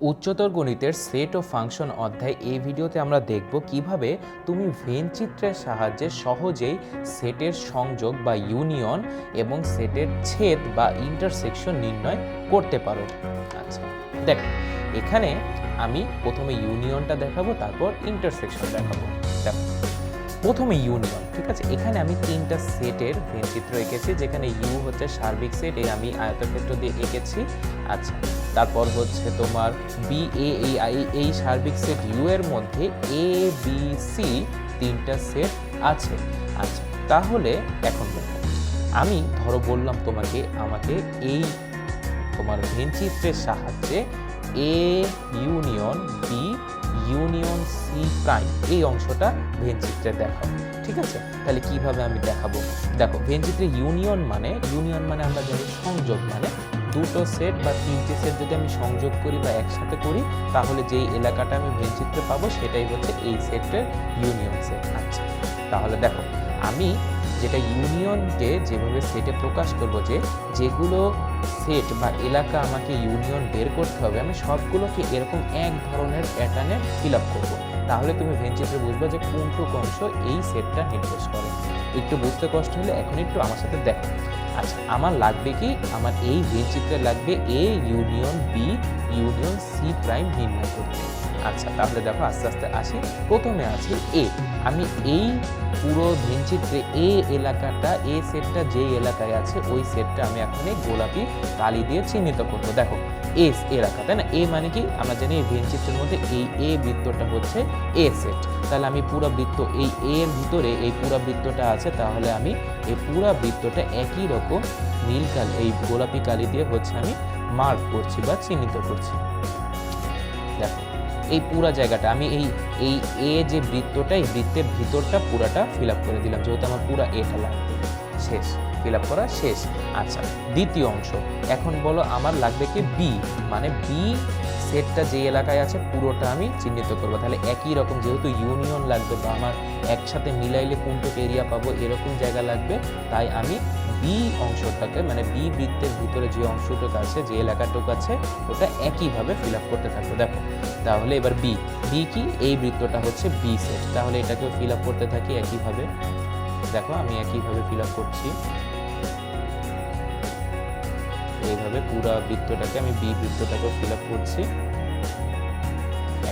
উচ্চতর গণিতের সেট ও ফাংশন অধ্যায় এই ভিডিওতে আমরা দেখব কীভাবে তুমি ভেন চিত্রের সাহায্যে সহজেই সেটের সংযোগ বা ইউনিয়ন এবং সেটের ছেদ বা ইন্টারসেকশন নির্ণয় করতে পারো। আচ্ছা দেখ, এখানে আমি প্রথমে ইউনিয়নটা দেখাবো, তারপর ইন্টারসেকশন দেখাবো। দেখো প্রথমে ইউনিয়ন ঠিক আছে? এখানে আমি তিনটা সেটের চিত্র এঁকেছি, যেখানে ইউ হচ্ছে সার্বিক সেট এই আমি আয়তক্ষেত্র দিয়ে এঁকেছি। আচ্ছা তারপর হচ্ছে তোমার বি এ এই এই- এই সার্বিক সেট ইউ এর মধ্যে এ বি সি তিনটা সেট আছে। আচ্ছা তাহলে এখন দেখো, আমি ধরো বললাম তোমাকে, আমাকে এই তোমার ভেন চিত্রের সাহায্যে A union B union C prime, এই অংশটা ভেনচিত্রে দেখাও ঠিক আছে? তাহলে কীভাবে আমি দেখাবো? দেখো, ভেনচিত্রে ইউনিয়ন মানে ইউনিয়ন মানে আমরা জানি সংযোগ মানে দুটো সেট বা তিনটে সেট যদি আমি সংযোগ করি বা একসাথে করি, তাহলে যেই এলাকাটা আমি ভেনচিত্রে পাবো, সেটাই হচ্ছে এই সেটের ইউনিয়ন সেট। আচ্ছা তাহলে দেখো, আমি যেটা ইউনিয়নকে যেভাবে সেটে প্রকাশ করব যে, যেগুলো সেট বা এলাকা আমাকে ইউনিয়ন বের করতে হবে, আমি সবগুলোকে এরকম এক ধরনের প্যাটার্নে ফিল আপ করব। তাহলে তুমি ভেঞ্চিত্রে বুঝবে যে কোনটুক অংশ এই সেটটা নির্দেশ করে। একটু বুঝতে কষ্ট হলে এখন একটু আমার সাথে দেখো। আচ্ছা আমার লাগবে কি? আমার এই ভেঞ্চিত্রে লাগবে A union B, union C prime নির্ণয় করতে। আচ্ছা তাহলে দেখো আস্তে আস্তে আসি। প্রথমে আছে এ আমি এই পুরো ভিনচিত্রে এ এলাকাটা এ সেটটা যে এলাকায় আছে, ওই সেটটা আমি এখন এই গোলাপি কালি দিয়ে চিহ্নিত করব। দেখো এস এলাকা, তাই না? এ মানে কি? আমরা জানি এই ভিনচিত্রের মধ্যে এই এ বৃত্তটা হচ্ছে এ সেট তাহলে আমি পুরো বৃত্ত, এই এ এর ভিতরে এই পুরো বৃত্তটা আছে, তাহলে আমি এই পুরো বৃত্তটা একই রকম নীল কালি, এই গোলাপি কালি দিয়ে হচ্ছে আমি মার্ক করছি বা চিহ্নিত করছি। দেখো, এই পুরা জায়গাটা, আমি এই এই এ যে বৃত্তটা, এই বৃত্তের ভিতরটা পুরাটা ফিল আপ করে দিলাম, যেহেতু আমার পুরা এটা লাগবে শেষ ফিল আপ করা শেষ। আচ্ছা দ্বিতীয় অংশ, এখন বলো আমার লাগবে কি বি মানে বি সেটটা যে এলাকায় আছে, পুরোটা আমি চিহ্নিত করব। তাহলে একই রকম যেহেতু ইউনিয়ন লাগবে বা আমার একসাথে মিলাইলে কোনটুক এরিয়া পাবো, এরকম জায়গা লাগবে, তাই আমি বি অংশটাকে মানে বি বৃত্তের ভিতরে যে অংশটুক আছে, যে এলাকাটুক আছে, ওটা একইভাবে ফিল আপ করতে থাকব। দেখো, তাহলে এবার বি বি কি? এই বৃত্তটা হচ্ছে বি সেট তাহলে এটাকেও ফিল আপ করতে থাকি একইভাবে। দেখো, আমি একইভাবে ফিল আপ করছি। এইভাবে পুরো বৃত্তটাকে আমি বি বৃত্তটাকে ফিল আপ করছি।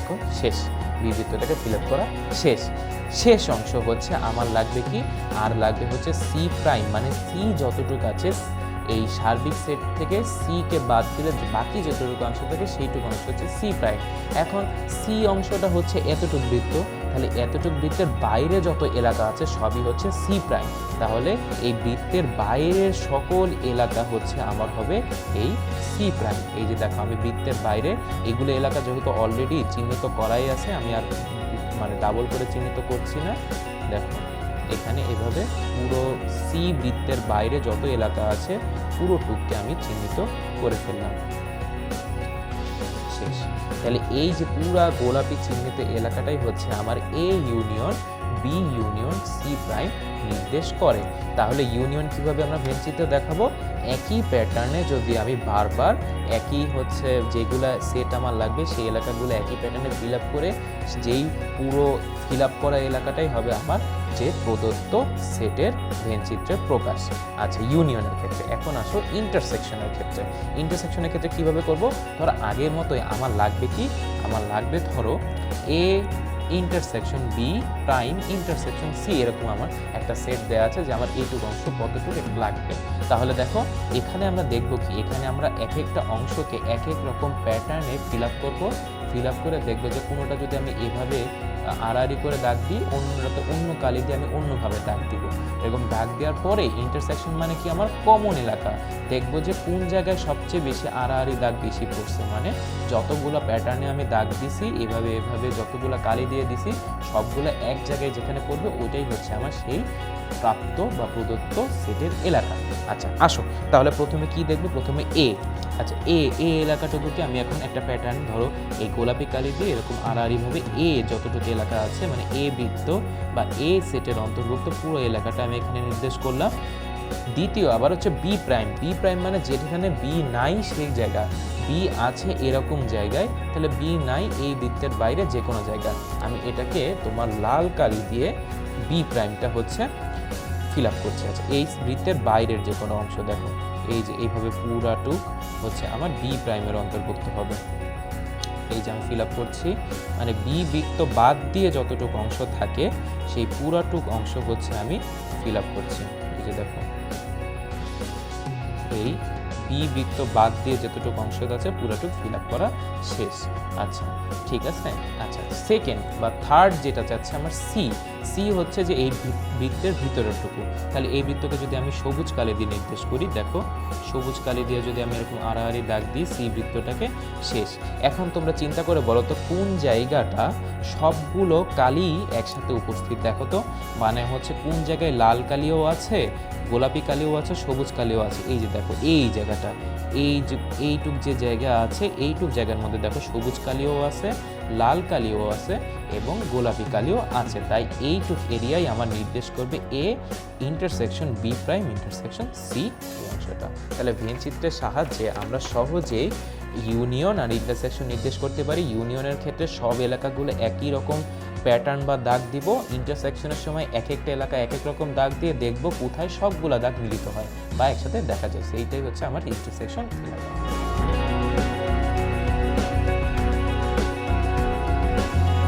এখন শেষ। বি বৃত্তটাকে ফিল আপ করা শেষ। শেষ অংশ হচ্ছে আমার লাগবে কি? আর লাগবে হচ্ছে সি প্রাইম মানে সি যতটুকু আছে এই সার্বিক সেট থেকে সি কে বাদ দিলে বাকি যতটুকু অংশ থাকে সেইটুকু অংশ হচ্ছে সি প্রাইম এখন সি অংশটা হচ্ছে এতটুকু বৃত্ত, তাহলে এতটুকু বৃত্তের বাইরে যত এলাকা আছে সবই হচ্ছে সি প্রাইম তাহলে এই বৃত্তের বাইরের সকল এলাকা হচ্ছে আমার হবে এই সি প্রাইম এই যে দেখো আমি বৃত্তের বাইরে, এগুলো এলাকা যেহেতু অলরেডি চিহ্নিত করাই আছে, আমি আর মানে ডাবল করে চিহ্নিত করছি না। দেখো, এখানে এভাবে পুরো সি বৃত্তের বাইরে যত এলাকা আছে পুরো টুককে আমি চিহ্নিত করে ফেললাম। শেষ। তাহলে এই যে পুরা গোলাপি চিহ্নিত এলাকাটাই হচ্ছে আমার A union B union C prime নির্দেশ করে। তাহলে ইউনিয়ন কীভাবে আমরা ভেঞ্চিতে দেখাবো? একই প্যাটার্নে যদি আমি বারবার একই হচ্ছে যেগুলো সেট আমার লাগবে, সেই এলাকাগুলো একই প্যাটার্নে ফিল আপ করে, যেই পুরো ফিল আপ করা এলাকাটাই হবে আমার যে প্রদত্ত সেটের ভেনচিত্রের প্রকাশ। আচ্ছা ইউনিয়নের ক্ষেত্রে। এখন আসো ইন্টারসেকশনের ক্ষেত্রে। ইন্টারসেকশনের ক্ষেত্রে কীভাবে করব? ধরো আগের মতোই আমার লাগবে কি? আমার লাগবে ধরো A intersection B prime intersection C এরকম আমার একটা সেট দেওয়া আছে যে আমার এইটুকু অংশ কতটুকু লাগবে তাহলে দেখো, এখানে আমরা দেখব কি, এখানে আমরা এক একটা অংশকে এক এক রকম প্যাটার্নে ফিল আপ করব। ফিল আপ করে দেখবে যে কোনোটা যদি আমি এভাবে আড়াআড়ি করে দাগ দিই অন্যটাতে অন্য কালি দিয়ে আমি অন্যভাবে দাগ দিব। এরকম দাগ দেওয়ার পরে ইন্টারসেকশন মানে কি আমার কমন এলাকা। দেখব যে কোন জায়গায় সবচেয়ে বেশি আড়াআড়ি দাগ বেশি পড়ছে। মানে যতগুলো প্যাটার্নে আমি দাগ দিছি, এভাবে এভাবে যতগুলো কালি দিয়ে দিছি, সবগুলো এক জায়গায় যেখানে পড়বে, ওইটাই হচ্ছে আমার সেই প্রাপ্ত বা প্রদত্ত সেটের এলাকা। আচ্ছা আসো। তাহলে প্রথমে কি দেখব? প্রথমে এ আচ্ছা এ এ এলাকাটুকুকে আমি এখন একটা প্যাটার্ন ধরো, এই গোলাপি কালি দিয়ে এরকম আড়াআড়িভাবে এ যতটুকু এলাকা আছে মানে এ বৃত্ত বা এ সেটের অন্তর্ভুক্ত পুরো এলাকাটা আমি এখানে নির্দেশ করলাম। দ্বিতীয়, আবার হচ্ছে বি প্রাইম বি প্রাইম মানে যেখানে বি নাই সেই জায়গা। বি আছে এরকম জায়গায়, তাহলে বি নাই এই বৃত্তের বাইরে যে কোনো জায়গা। আমি এটাকে তোমার লাল কালি দিয়ে বি প্রাইমটা হচ্ছে ফিল আপ করছি। আচ্ছা এই বৃত্তের বাইরের যে কোনো অংশ দেখো। এই যে এইভাবে পুরাটুক হচ্ছে আমার বি প্রাইমের অন্তর্ভুক্ত হবে। এই যে আমি ফিল আপ করছি মানে বি বৃত্ত বাদ দিয়ে যতটুকু অংশ থাকে, সেই পুরাটুক অংশ হচ্ছে আমি ফিল আপ করছি। এই যে দেখো, এই বি বৃত্ত বাদ দিয়ে যতটুকু অংশ আছে, পুরোটুক ফিল আপ করা শেষ। আচ্ছা ঠিক আছে? আচ্ছা সেকেন্ড বা থার্ড যেটা চাচ্ছে আমার সি সি হচ্ছে যে এই বৃত্তের ভিতরেরটুকু তাহলে এই বৃত্তকে যদি আমি সবুজ কালি দিয়ে নির্দেশ করি, দেখো, সবুজ কালি দিয়ে যদি আমি এরকম আড়াআড়ি দাগ দিই সি বৃত্তটাকে শেষ। এখন তোমরা চিন্তা করে বলো তো, কোন জায়গাটা সবগুলো কালি একসাথে উপস্থিত? দেখো তো মানে হচ্ছে কোন জায়গায় লাল কালিও আছে গোলাপি কালিও আছে, সবুজ কালিও আছে। এই যে দেখো, এই জায়গাটা, এই যে, এইটুক যে জায়গা আছে, এইটুক জায়গার মধ্যে দেখো সবুজ কালিও আছে, লাল কালিও আছে এবং গোলাপি কালিও আছে। তাই এইটুক এরিয়াই আমার নির্দেশ করবে A intersection B prime intersection C অংশটা তাহলে ভেন চিত্রের সাহায্যে আমরা সহজেই ইউনিয়ন আর ইন্টারসেকশন নির্দেশ করতে পারি, ইউনিয়নের ক্ষেত্রে সব এলাকাগুলো একই রকম প্যাটার্ন বা দাগ দিব। ইন্টারসেকশনের সময় এক একটা এলাকা এক এক রকম দাগ দিয়ে দেখব কোথায় সবগুলা দাগ মিলিত হয় বা একসাথে দেখা যায়। সেইটাই হচ্ছে আমার ইন্টারসেকশন এলাকা।